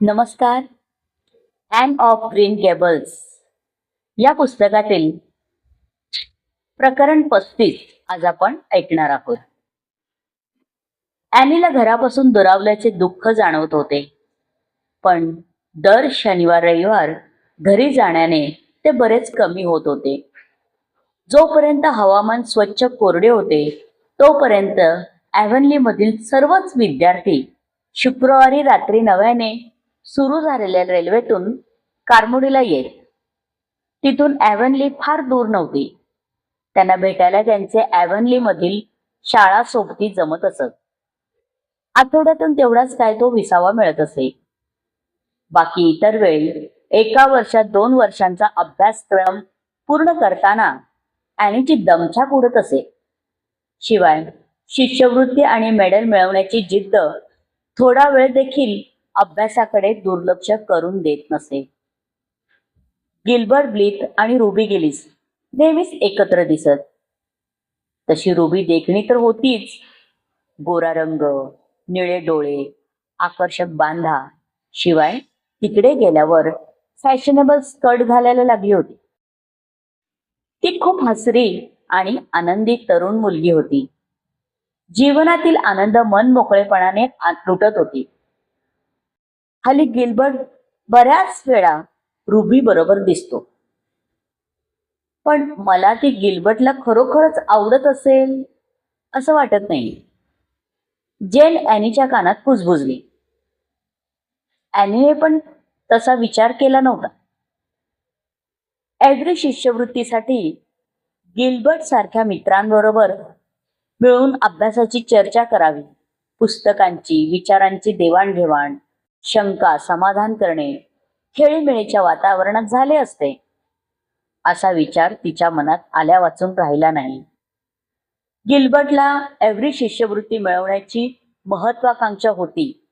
नमस्कार. And of green Gables या पुस्तकातील प्रकरण पस्तीस आज आपण ऐकणार आहोत. ॲनीला घरापासून दुरावल्याचे दुःख जाणवत होते. पण दर शनिवार रविवार घरी जाण्याने ते बरेच कमी होत होते. जोपर्यंत हवामान स्वच्छ कोरडे होते तोपर्यंत ॲव्हनलीमधील सर्वच विद्यार्थी शुक्रवारी रात्री नव्याने सुरू झालेल्या रेल्वेतून कारमुडीला येत. तिथून ॲव्हनली फार दूर नव्हती. त्यांना भेटायला त्यांचे ॲव्हनलीमधील शाळा सोबती जमत असत. आठवड्यातून तेवढाच काय तो विसावा मिळत असे. बाकी इतर वेळी एका वर्षात दोन वर्षांचा अभ्यासक्रम पूर्ण करताना ॲनीची दमछाक उडत असे. शिवाय शिष्यवृत्ती आणि मेडल मिळवण्याची जिद्द थोडा वेळ देखील अभ्यासाकडे दुर्लक्ष करून देत नसे. गिल्बर्ट ब्लिथ आणि रुबी गिलिस नेहमीच एकत्र दिसत. तशी रुबी देखणी तर होतीच. गोरा रंग निळे डोळे आकर्षक बांधा. शिवाय तिकडे गेल्यावर फॅशनेबल स्कर्ट घालायला लागली होती. ती खूप हसरी आणि आनंदी तरुण मुलगी होती. जीवनातील आनंद मन मोकळेपणाने आत लुटत होती. हल्ली गिल्बर्ट बऱ्याच वेळा रुबी बरोबर दिसतो. पण मला ती गिल्बर्टला खरोखरच आवडत असेल असं वाटत नाही. जेन ॲनीच्या कानात कुजबुजली. ॲनीने पण तसा विचार केला नव्हता. ॲव्हरी शिष्यवृत्तीसाठी गिल्बर्ट सारख्या मित्रांबरोबर मिळून अभ्यासाची चर्चा करावी. पुस्तकांची विचारांची देवाणघेवाण शंका समाधान करणे खेळीमेळीच्या वातावरणात झाले असते. असा विचार तिच्या मनात आल्या वाचून राहिला नाही. गिल्बर्टला एव्हरी शिष्यवृत्ती मिळवण्याची महत्वाकांक्षा होती.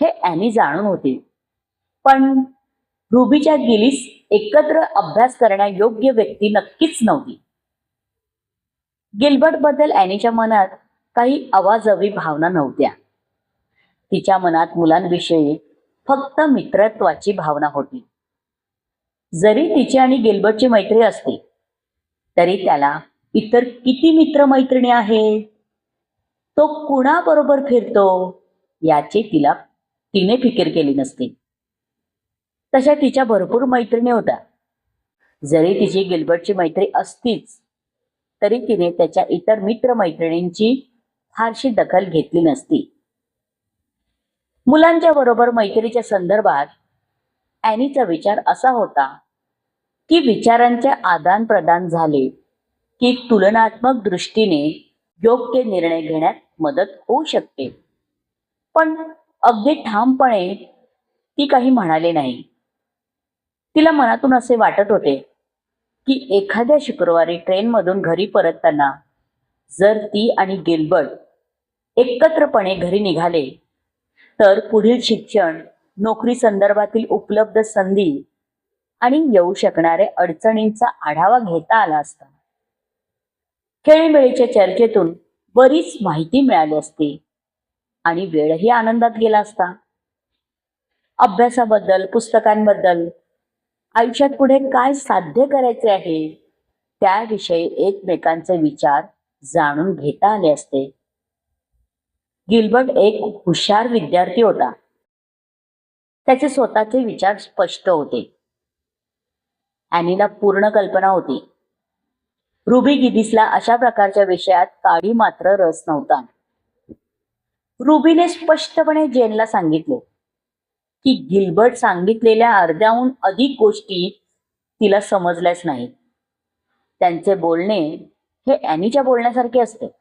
हे ॲनी जाणून होती. पण रुबीच्या गिलीस एकत्र अभ्यास करण्यायोग्य व्यक्ती नक्कीच नव्हती. गिल्बर्टबद्दल ॲनीच्या मनात काही अवाजवी भावना नव्हत्या. तिच्या मनात मुलांविषयी फक्त मित्रत्वाची भावना होती. जरी तिची आणि गिल्बर्टची मैत्री असते तरी त्याला इतर किती मित्रमैत्रिणी आहेत? तो कुणाबरोबर फिरतो? याची तिला तिने फिकीर केली नसती. तशा तिच्या भरपूर मैत्रिणी होत्या. जरी तिची गिल्बर्टची मैत्री असतीच तरी तिने त्याच्या इतर मित्रमैत्रिणींची फारशी दखल घेतली नसती. मुलांच्या बरोबर मैत्रीच्या संदर्भात ॲनीचा विचार असा होता की विचारांचे आदान प्रदान झाले की तुलनात्मक दृष्टीने योग्य निर्णय घेण्यात मदत होऊ शकते. पण अगदी ठामपणे ती काही म्हणाले नाही. तिला मनातून असे वाटत होते की एखाद्या शुक्रवारी ट्रेनमधून घरी परतताना जर ती आणि गिल्बर्ट एकत्रपणे घरी निघाले तर पुढील शिक्षण नोकरी संदर्भातील उपलब्ध संधी आणि येऊ शकणाऱ्या अडचणींचा आढावा घेता आला असता. खेळीमेळीच्या चर्चेतून बरीच माहिती मिळाली असती आणि वेळही आनंदात गेला असता. अभ्यासाबद्दल पुस्तकांबद्दल आयुष्यात पुढे काय साध्य करायचे आहे त्याविषयी एकमेकांचे विचार जाणून घेता आले असते. गिल्बर्ट एक हुशार विद्यार्थी होता. त्याचे स्वतःचे विचार स्पष्ट होते. ॲनीला पूर्ण कल्पना होती. रुबी गिदिसला अशा प्रकारच्या विषयात काळी मात्र रस नव्हता. रुबीने स्पष्टपणे जेनला सांगितले की गिल्बर्ट सांगितलेल्या अर्ध्याहून अधिक गोष्टी तिला समजल्याच नाहीत. त्यांचे बोलणे हे ॲनीच्या बोलण्यासारखे असते.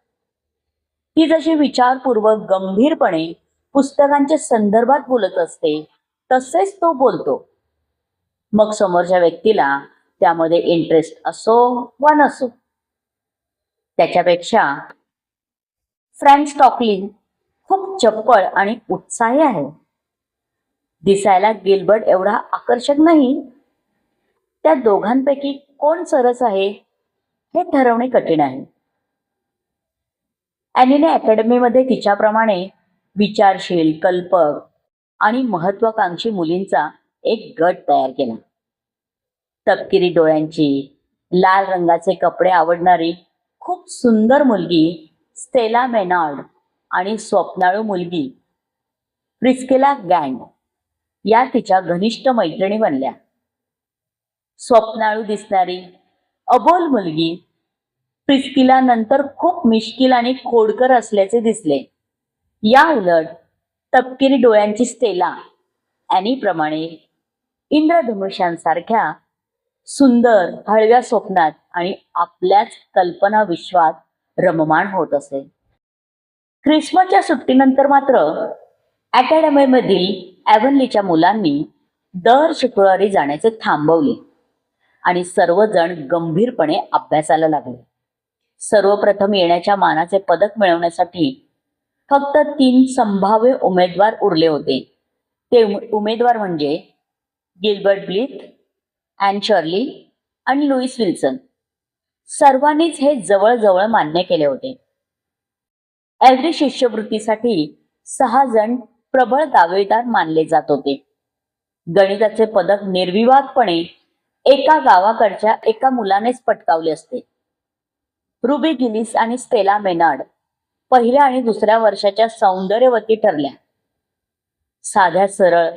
ती जशी विचारपूर्वक गंभीरपणे पुस्तकांच्या संदर्भात बोलत असते तसेच तो बोलतो. मग समोरच्या व्यक्तीला त्यामध्ये इंटरेस्ट असो वा नसो. त्याच्यापेक्षा फ्रँक स्टॉकलिन खूप चप्पळ आणि उत्साही आहे. दिसायला गिलबर्ट एवढा आकर्षक नाही. त्या दोघांपैकी कोण सरस आहे हे ठरवणे कठीण आहे. ॲनिने अकॅडमीमध्ये तिच्याप्रमाणे विचारशील कल्पक आणि महत्वाकांक्षी मुलींचा एक गट तयार केला. तपकिरी डोळ्यांची लाल रंगाचे कपडे आवडणारी खूप सुंदर मुलगी स्टेला मेनार्ड आणि स्वप्नाळू मुलगी प्रिस्केला गँड या तिच्या घनिष्ठ मैत्रिणी बनल्या. स्वप्नाळू दिसणारी अबोल मुलगी प्रिस्किला नंतर खूप मिश्किल आणि खोडकर असल्याचे दिसले. या उलट तपकिरी डोळ्यांची स्टेला प्रमाणे इंद्रधनुष्यांसारख्या सुंदर हळव्या स्वप्नात आणि आपल्याच कल्पना विश्वात रममाण होत असे. ख्रिसमसच्या सुट्टीनंतर मात्र अकॅडमीमधील ॲव्हनलीच्या मुलांनी दर शुक्रवारी जाण्याचे थांबवले आणि सर्वजण गंभीरपणे अभ्यासाला लागले. सर्वप्रथम येण्याच्या मानाचे पदक मिळवण्यासाठी फक्त तीन संभाव्य उमेदवार उरले होते. ते उमेदवार म्हणजे गिल्बर्ट ब्लिथ अँड शर्ली आणि लुईस विल्सन. सर्वांनीच हे जवळजवळ मान्य केले होते. एव्हरी शिष्यवृत्तीसाठी सहा जण प्रबळ दावेदार मानले जात होते. गणिताचे पदक निर्विवादपणे एका गावाकडच्या एका मुलानेच पटकावले असते. रुबी गिलिस आणि स्टेला मेनार्ड पहिल्या आणि दुसऱ्या वर्षाच्या सौंदर्यवती ठरल्या. साध्या सरळ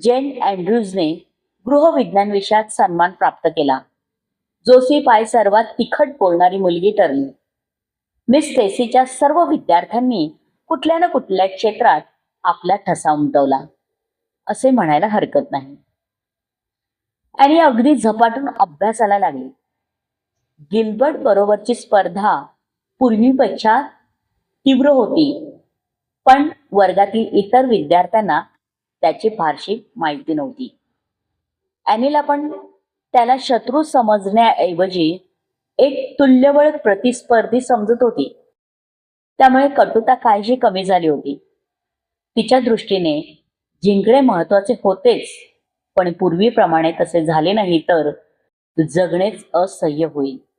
जेन अँड्र्यूजने गृहविज्ञान विषयात सन्मान प्राप्त केला. जोसी पाय सर्वात तिखट बोलणारी मुलगी ठरली. मिस स्टेसीच्या सर्व विद्यार्थ्यांनी कुठल्या ना कुठल्या क्षेत्रात आपला ठसा उमटवला असे म्हणायला हरकत नाही. आणि अगदी झपाटून अभ्यासाला लागली. गिल्बर्ट बरोबरची स्पर्धा पूर्वीपेक्षा तीव्र होती. पण वर्गातील इतर विद्यार्थ्यांना त्याची फारशी माहिती नव्हती. अॅनीला पण त्याला शत्रू समजण्याऐवजी एक तुल्यबळ प्रतिस्पर्धी समजत होती. त्यामुळे कटुता काहीशी कमी झाली होती. तिच्या दृष्टीने जिंकणे महत्त्वाचे होतेच पण पूर्वीप्रमाणे तसे झाले नाही तर जगणेच असह्य होईल.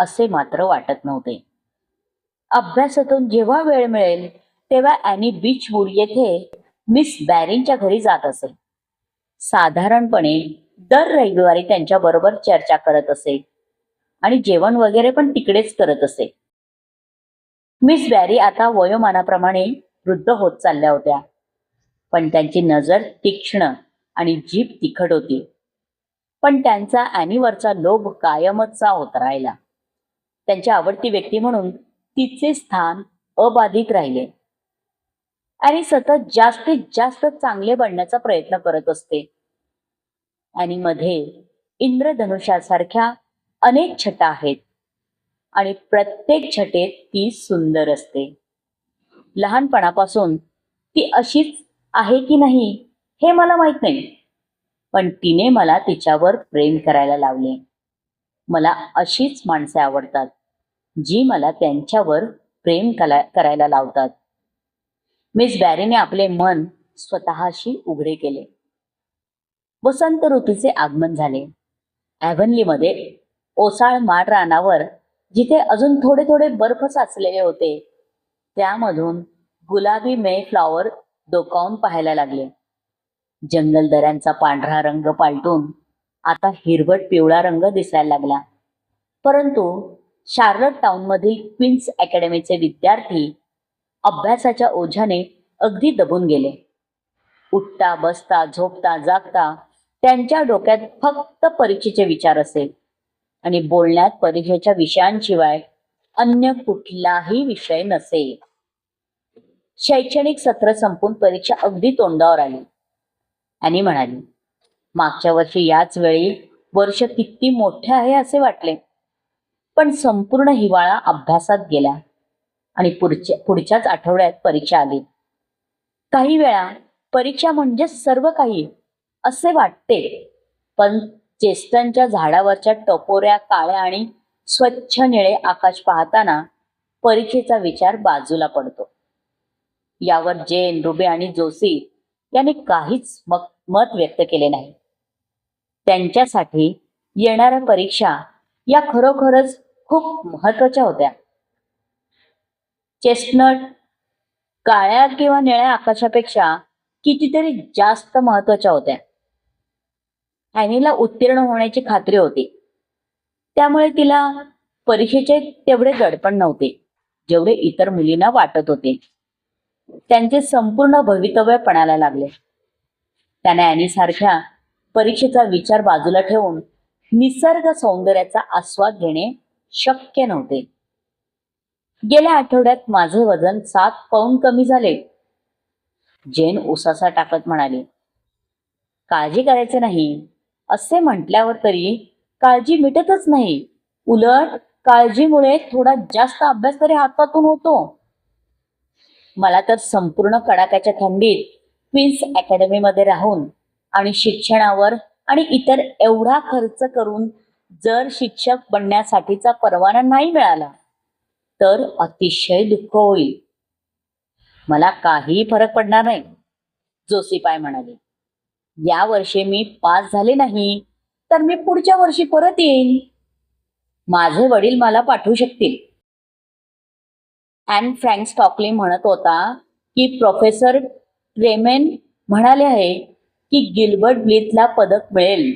असे मात्र वाटत नव्हते. अभ्यासातून जेव्हा वेळ मिळेल तेव्हा अॅनी बीचवूड येथे मिस बॅरिनच्या घरी जात असे. साधारणपणे दर रविवारी त्यांच्या बरोबर चर्चा करत असे आणि जेवण वगैरे पण तिकडेच करत असे. मिस बॅरी आता वयोमानाप्रमाणे वृद्ध होत चालल्या होत्या. पण त्यांची नजर तीक्ष्ण आणि जीभ तिखट होती. पण त्यांचा अॅनीवरचा लोभ कायमचा होत राहिला. त्यांची आवडती व्यक्ती म्हणून तिचे स्थान अबाधित राहिले. आणि सतत जास्तीत जास्त चांगले बनण्याचा प्रयत्न करत असते. आणि मध्ये इंद्रधनुष्यासारख्या अनेक छटा आहेत. आणि प्रत्येक छटेत ती सुंदर असते. लहानपणापासून ती अशीच आहे की नाही हे मला माहीत नाही. पण तिने मला तिच्यावर प्रेम करायला लावले. मला अशीच माणसे आवडतात. जी मला त्यांच्यावर प्रेम कला करायला लावतात. मिस बॅरीने आपले मन स्वतःशी उघडे केले. वसंत ऋतूचे आगमन झाले. ॲव्हनलीमध्ये ओसाळ माड रानावर जिथे अजून थोडे थोडे बर्फ साचलेले होते त्यामधून गुलाबी मे फ्लॉवर डोकावून पाहायला लागले. जंगल दऱ्यांचा पांढरा रंग पालटून आता हिरवट पिवळा रंग दिसायला लागला. परंतु शार्लट टाउनमधील क्वीन्स अकॅडमीचे विद्यार्थी अभ्यासाच्या ओझ्याने अगदी दबून गेले. उठता बसता झोपता जागता त्यांच्या डोक्यात फक्त परीक्षेचे विचार असेल आणि बोलण्यात परीक्षेच्या विषयांशिवाय अन्य कुठलाही विषय नसेल. शैक्षणिक सत्र संपून परीक्षा अगदी तोंडावर आली. आणि म्हणाली मागच्या वर्षी याच वेळी वर्ष किती मोठे आहे असे वाटले. पण संपूर्ण हिवाळा अभ्यासात गेला. आणि पुढच्या पुढच्याच आठवड्यात परीक्षा आली. काही वेळा परीक्षा म्हणजे सर्व काही असे वाटते. पण चेस्टनच्या झाडावरच्या टपोऱ्या काळ्या आणि स्वच्छ निळे आकाश पाहताना परीक्षेचा विचार बाजूला पडतो. यावर जेन रुबे आणि जोशी यांनी काहीच मत मत व्यक्त केले नाही. त्यांच्यासाठी येणाऱ्या परीक्षा या खरोखरच खूप महत्त्वाच्या होत्या. चेस्टनट काळ्या किंवा निळ्या आकाशापेक्षा कितीतरी जास्त महत्त्वाच्या होत्या. ॲनीला उत्तीर्ण होण्याची खात्री होती. त्यामुळे तिला परीक्षेचे तेवढे दडपण नव्हते जेवढे इतर मुलींना वाटत होते. त्यांचे संपूर्ण भवितव्य पणाला लागले. त्याने ॲनी सारख्या परीक्षेचा विचार बाजूला ठेवून निसर्ग सौंदर्याचा आस्वाद घेणे शक्य नव्हते. गेल्या आठवड्यात माझे वजन सात पाऊन कमी झाले. जेन उसासा टाकत म्हणाली काळजी करायचे नाही. असे म्हटल्यावर तरी काळजी मिटतच नाही. उलट काळजीमुळे थोडा जास्त अभ्यास तरी हातातून होतो. मला तर संपूर्ण कडाक्याच्या थंडीत क्वीन्स अकॅडमीमध्ये राहून आणि शिक्षणावर आणि इतर एवढा खर्च करून जर शिक्षक बनण्यासाठीचा परवाना नाही मिळाला तर अतिशय दुःख होईल. मला काही फरक पडणार नाही जोशीपाय म्हणाले. या वर्षी मी पास झाले नाही तर मी पुढच्या वर्षी परत येईन. माझे वडील मला पाठवू शकतील. अँड फ्रँक स्टॉकली म्हणत होता की प्रोफेसर ट्रेमेन म्हणाले आहे की गिल्बर्ट ब्लिथला पदक मिळेल.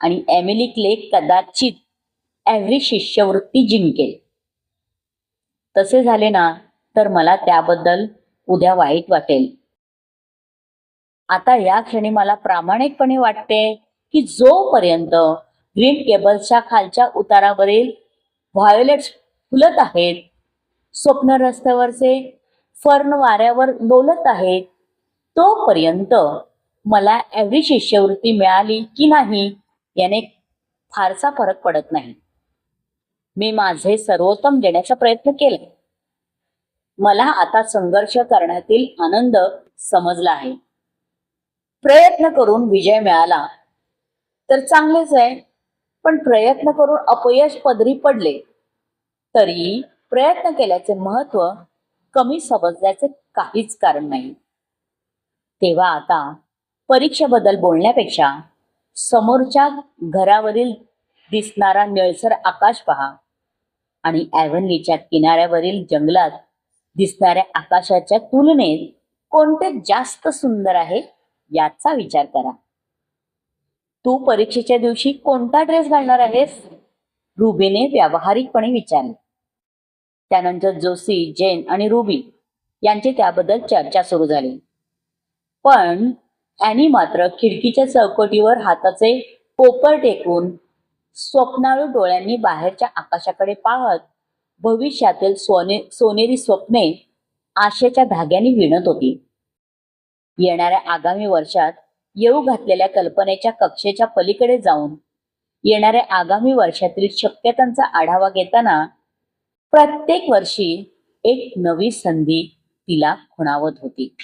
आणि एमिली क्ले कदाचित एव्हरी शिष्यवृत्ती जिंकेल. तसे झाले ना तर मला त्याबद्दल उद्या वाईट वाटेल. आता या क्षणी मला प्रामाणिकपणे वाटते की जोपर्यंत ग्रीन केबल्सच्या खालच्या उतारावरील व्हायोलेट्स फुलत आहेत स्वप्न रस्त्यावरचे फर्न वाऱ्यावर डोलत आहेत तोपर्यंत मला एवढी शिष्यवृत्ती मिळाली की नाही याने फारसा फरक पडत नाही. मी माझे सर्वोत्तम देण्याचा प्रयत्न केला. मला आता संघर्ष करण्यातील आनंद समजला आहे. प्रयत्न करून विजय मिळाला. तर चांगलेच आहे पण प्रयत्न करून अपयश पदरी पडले. तरी प्रयत्न केल्याचे महत्त्व कमी समजल्याचे काहीच कारण नाही. तेव्हा आता परीक्षेबद्दल बोलण्यापेक्षा समोरच्या घरावरील दिसणारा निळसर आकाश पहा आणि ॲव्हनलीच्या किनाऱ्यावरील जंगलात दिसणाऱ्या आकाशाच्या तुलनेत कोणते जास्त सुंदर आहे याचा विचार करा. तू परीक्षेच्या दिवशी कोणता ड्रेस घालणार आहेस? रुबीने व्यावहारिकपणे विचारले. त्यानंतर जोशी जैन आणि रुबी यांची त्याबद्दल चर्चा सुरू झाली. पण ॲनी मात्र खिडकीच्या चौकटीवर हाताचे पोपर टेकून स्वप्नाळू डोळ्यांनी बाहेरच्या आकाशाकडे पाहत भविष्यातील सोने सोनेरी स्वप्ने आशेच्या धाग्याने विणत होती. येणाऱ्या आगामी वर्षात येऊ घातलेल्या कल्पनेच्या कक्षेच्या पलीकडे जाऊन येणाऱ्या आगामी वर्षातील शक्यतांचा आढावा घेताना प्रत्येक वर्षी एक नवी संधी तिला खुणावत होती.